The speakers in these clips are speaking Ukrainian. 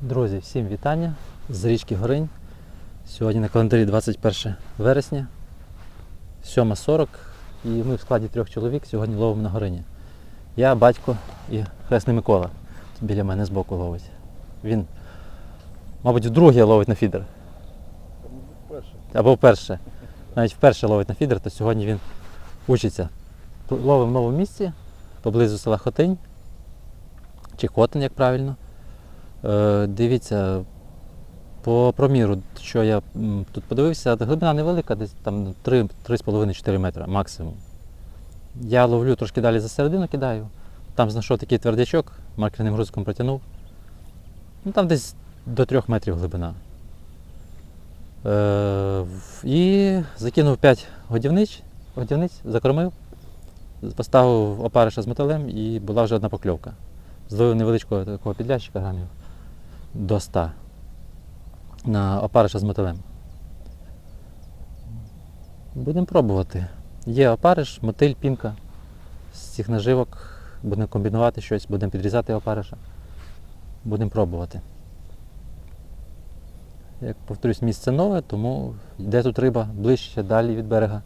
Друзі, всім вітання з річки Горинь. Сьогодні на календарі 21 вересня, 7.40 і ми в складі трьох чоловік сьогодні ловимо на горині. Я, батько і хресний Микола біля мене збоку ловить. Він, мабуть, вдруге ловить на фідер. Або вперше. Навіть вперше ловить на фідер, то сьогодні він учиться. Ловимо в новому місці поблизу села Хотинь. Чи Хотин, як правильно. Е, дивіться, по проміру, що я тут подивився, глибина невелика, десь там 3,5-4 метри максимум. Я ловлю трошки далі за середину кидаю. Там знайшов такий твердячок, маркерним грузиком протягнув. Ну, там десь до 3 метрів глибина. Е, і закинув 5 годівниць, годівниць, закормив, поставив опариша з мотилем і була вже одна покльовка. Зловив невеличкого такого підлящика грамів до 100 на опариша з мотилем. Будемо пробувати. Є опариш, мотиль, пінка. З цих наживок будемо комбінувати щось, будемо підрізати опариша. Будемо пробувати. Як повторюсь, місце нове, тому йде тут риба ближче, далі від берега.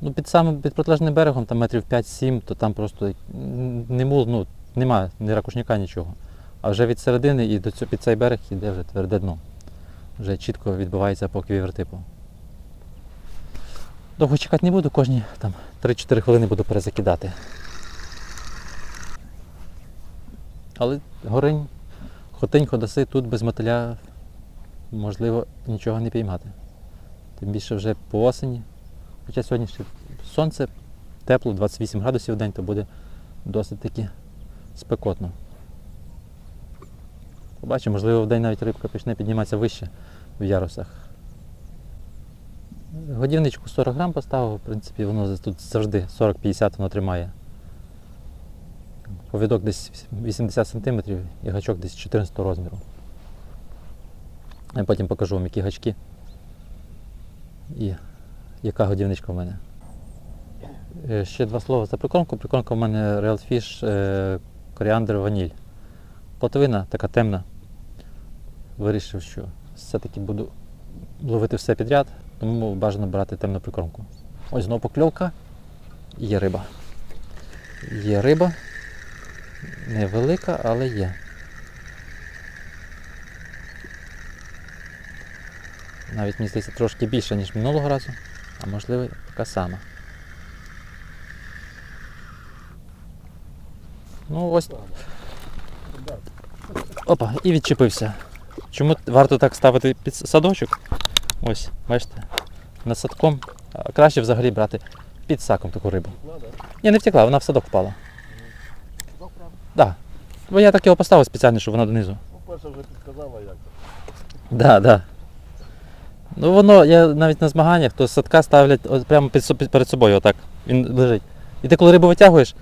Ну, під самим під протилежним берегом, там метрів 5-7, то там просто не мул, ну, немає ні ракушняка, нічого. А вже від середини і до цього, під цей берег йде вже тверде дно. Вже чітко відбувається по квівертипу. Довго чекати не буду, кожні там 3-4 хвилини буду перезакидати. Але горинь, хотинь, ходоси, тут без мотиля можливо нічого не піймати. Тим більше вже по осені. Хоча сьогодні ще сонце тепло, 28 градусів в день, то буде досить таки спекотно. Побачимо, можливо, в день навіть рибка почне підніматися вище в ярусах. Годівничку 40 грам поставив, в принципі, воно тут завжди 40-50 воно тримає. Повідок десь 80 см і гачок десь 14 розміру. Я потім покажу вам, які гачки і яка годівничка в мене. Е, Ще два слова за прикормку. Прикормка в мене Real Fish е, коріандр ваніль. Плотовина така темна. Вирішив, що все-таки буду ловити все підряд, тому бажано брати темну прикормку. Ось знову покльовка. І Є риба. Є риба. Невелика, але є. Навіть мені здається трошки більше, ніж минулого разу, а можливо така сама. Ну ось. Опа, і відчепився. Чому варто так ставити під садочок? Ось, бачите, над садком. Краще взагалі брати під саком таку рибу. Ні, не втекла, вона в садок впала. Так. Да. Бо я так його поставив спеціально, щоб вона донизу. Ну, перша вже підказала як. Да, да. Ну воно, я навіть на змаганнях, то садка ставлять от прямо під- перед собою, отак. Він лежить. І ти коли рибу витягуєш,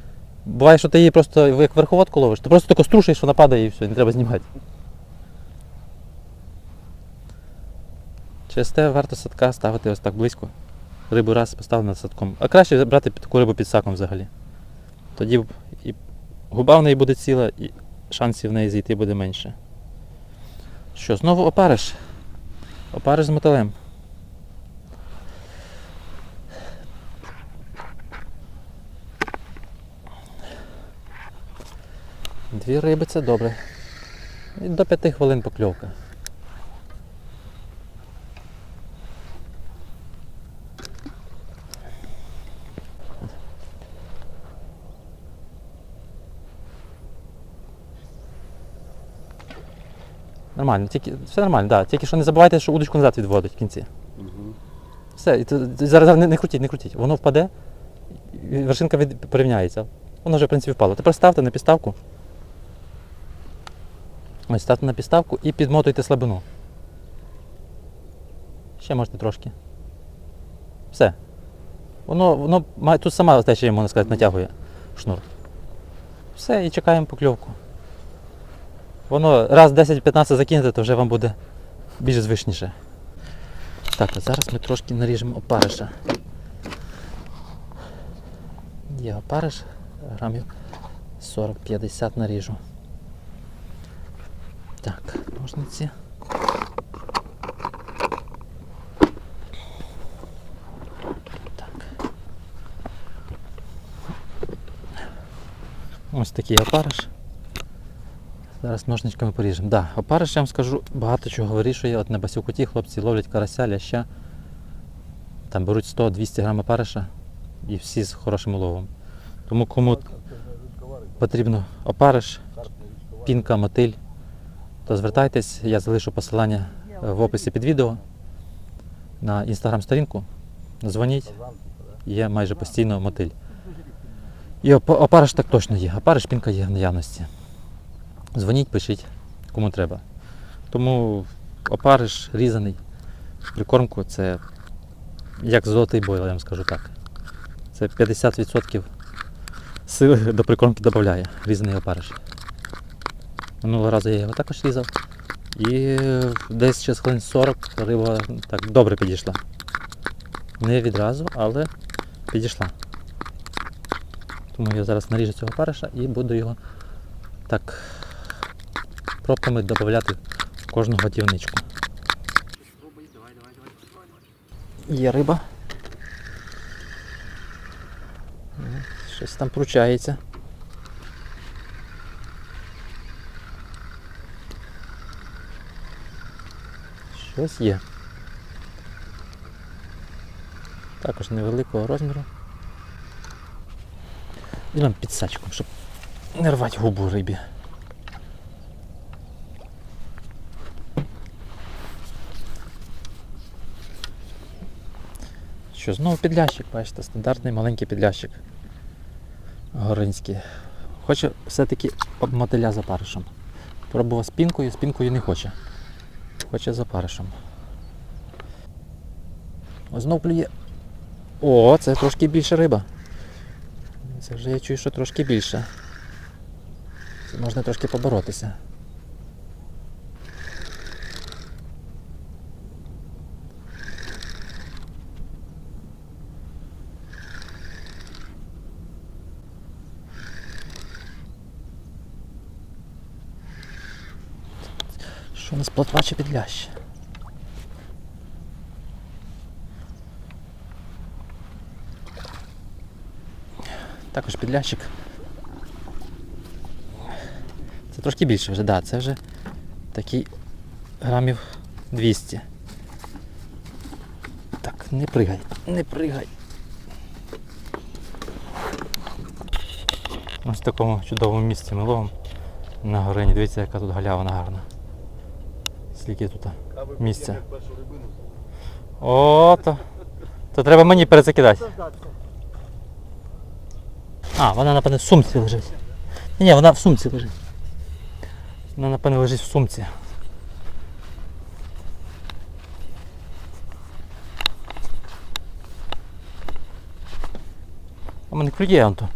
буває, що ти її просто як верховодку ловиш, ти просто тако струшиш, вона падає і все, не треба знімати. Через те варто садка ставити ось так близько. Рибу раз поставив над садком. А краще брати таку рибу під саком взагалі. Тоді і губа в неї буде ціла, і шансів в неї зійти буде менше. Що, знову опариш? Опариш з мотилем. Дві риби це добре. І до п'яти хвилин покльовка. Нормально, тільки все нормально, да. Тільки що не забувайте, що удочку назад відводить в кінці. Все, і то- то зараз не, не крутіть, не крутіть. Воно впаде, і вершинка від, порівняється. Воно вже, в принципі, впало. Тепер ставте на підставку. Ось ставте на підставку і підмотуйте слабину. Ще можете трошки. Все. Воно, воно має, тут сама течія, можна сказати, натягує шнур. Все, і чекаємо покльовку. Воно раз 10-15 закинете, то вже вам буде більш звичніше. Так, а зараз ми трошки наріжемо опариша. Є опариш, грамів 40-50 наріжу. Так. ножниці. Так. Ось такий опариш. Зараз ножничками поріжемо. Да, опариш, я вам скажу, багато чого вирішує. От на басюкуті хлопці ловлять карася, ляща. Там беруть 100-200 грам опариша і всі з хорошим уловом. Тому кому потрібно опариш, пінка, мотиль, то звертайтесь, я залишу посилання в описі під відео на інстаграм-сторінку. Дзвоніть, є майже постійно мотиль. І опариш так точно є. Опариш пінка є в наявності. Дзвоніть, пишіть, кому треба. Тому опариш різаний, прикормку це як золотий бойл, я вам скажу так. Це 50% сили до прикормки додає різаний опариш. Минулого разу я його також різав. І десь через хвилин 40 риба так добре підійшла. Не відразу, але підійшла. Тому я зараз наріжу цього опариша і буду його так пробками додати в кожну готівничку. Є риба. Щось там пручається. Щось є. Також невеликого розміру. Нам підсачком, щоб не рвати губу рибі. Що, знову підлящик, бачите, стандартний маленький підлящик. Горинський. Хоче все-таки об мотиля за паришем. Пробував з пінкою, з пінкою не хоче. Хоче за паришем. О, знов плює. О, це трошки більша риба. Це вже я чую, що трошки більше. Це можна трошки поборотися. У нас плотва чи підлящ? Також підлящик. Це трошки більше вже, да, це вже такий грамів 200. Так, не пригай, не пригай. Ось в такому чудовому місці ми ловимо на горині. Дивіться, яка тут галявина гарна. Скільки тут місця. О, то, то треба мені перезакидати. А, вона, напевне, в сумці лежить. Ні, вона в сумці лежить. Вона, напевне, лежить в сумці. В мене клює он то.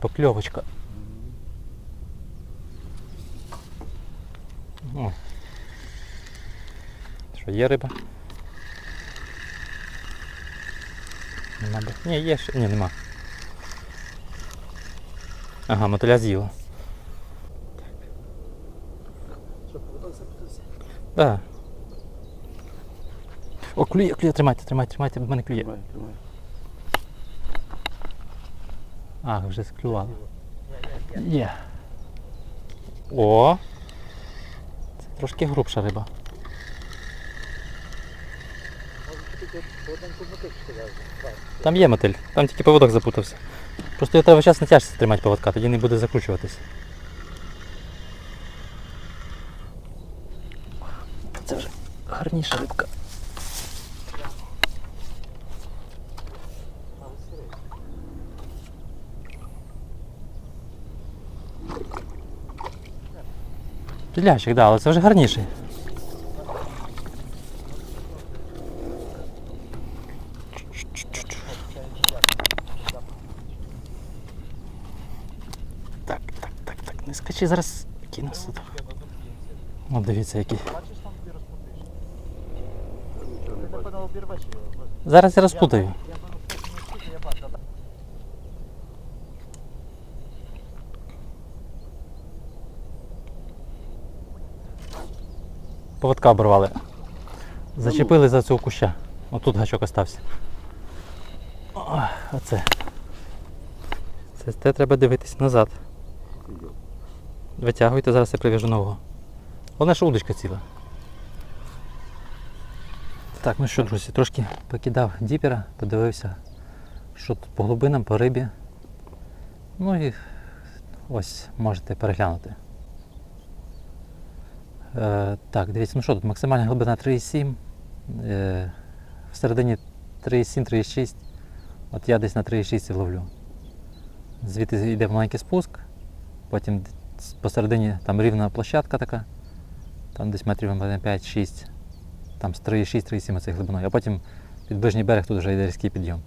Покльовочка. О. Що, є риба? Нема. Ні, є ще. Ні, нема. Ага, мотиля з'їла. Да. О, клює, клює, тримайте, тримайте, тримайте, бо в мене клює. А, вже склювало. Є. О! Це трошки грубша риба. Там є мотиль, там тільки поводок запутався. Просто його треба час на тяжці тримати поводка, тоді не буде закручуватись. Це вже гарніша рибка. Підлящик, да, але це вже гарніший. Так, так, так, скачи, зараз кину сюди. О, дивіться який. Зараз я розпутаю. поводка оборвали. Зачепили за цього куща. Отут гачок остався. Оце. Це те треба дивитись назад. Витягуйте, зараз я прив'яжу нового. Головне, що удочка ціла. Так, ну що, друзі, трошки покидав діпера, подивився, що тут по глибинам, по рибі. Ну і ось можете переглянути. Е, так, дивіться, ну що тут, максимальна глибина 3,7. Е, всередині 3,7-3,6. От я десь на 3,6 ловлю. Звідти йде маленький спуск, потім посередині там рівна площадка така, там десь метрів 5-6, там з 3,6-3,7 оцей глибиною, а потім під ближній берег тут вже йде різкий підйом.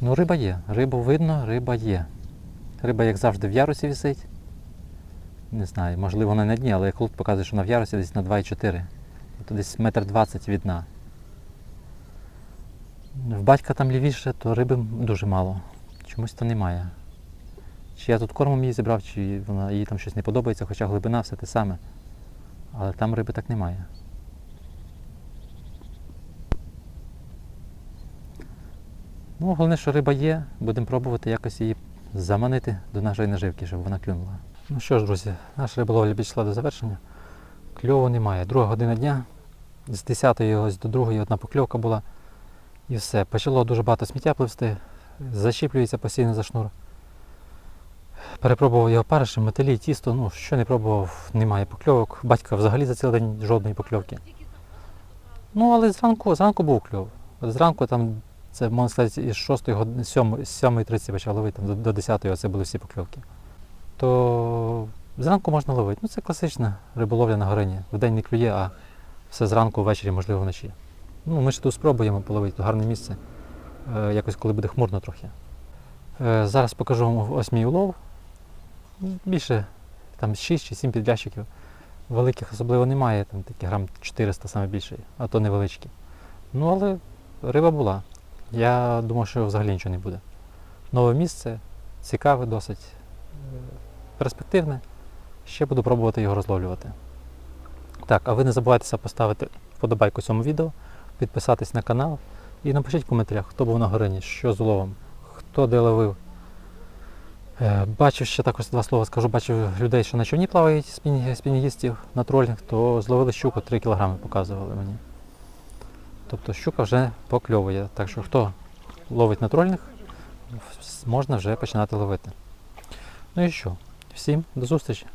Ну, риба є, рибу видно, риба є. Риба, як завжди, в ярусі висить. Не знаю, можливо, вона на дні, але як лут показує, що вона в ярусі десь на 2,4. То десь метр двадцять від дна. В батька там лівіше, то риби дуже мало. Чомусь то немає. Чи я тут кормом її зібрав, чи вона, їй там щось не подобається, хоча глибина все те саме. Але там риби так немає. Ну, головне, що риба є, будемо пробувати якось її заманити до нашої наживки, щоб вона клюнула. Ну що ж, друзі, наша риболовля підійшла до завершення. Кльову немає. Друга година дня. З 10 ось до 2 одна покльовка була. І все. Почало дуже багато сміття пливсти, защіплюється постійно за шнур. Перепробував його паришем, металі, тісто, ну що не пробував, немає покльовок. Батька взагалі за цілий день жодної покльовки. Ну, але зранку, зранку був кльов. Зранку там, це можна сказати, із 6 години, з 7.30 почав ловити, там, до, до 10 це були всі покльовки. То зранку можна ловити. Ну, це класична риболовля на горині. Вдень не клює, а все зранку, ввечері, можливо, вночі. Ну, ми ще тут спробуємо половити, тут гарне місце. Е, якось коли буде хмурно трохи. Е, зараз покажу вам ось мій улов. Більше там 6 чи 7 підлящиків. Великих особливо немає, там такі грам 400 саме більше, а то невеличкі. Ну, але риба була. Я думав, що взагалі нічого не буде. Нове місце, цікаве досить, е, перспективне. Ще буду пробувати його розловлювати. Так, а ви не забувайтеся поставити вподобайку цьому відео, підписатись на канал і напишіть в коментарях, хто був на горині, що з уловом, хто де ловив. Е, Бачив ще також два слова скажу, бачив людей, що на човні плавають спінігістів на тролінг, то зловили щуку 3 кг показували мені. Тобто щука вже покльовує. Так що хто ловить на тролінг, можна вже починати ловити. Ну і що? Всім до зустрічі!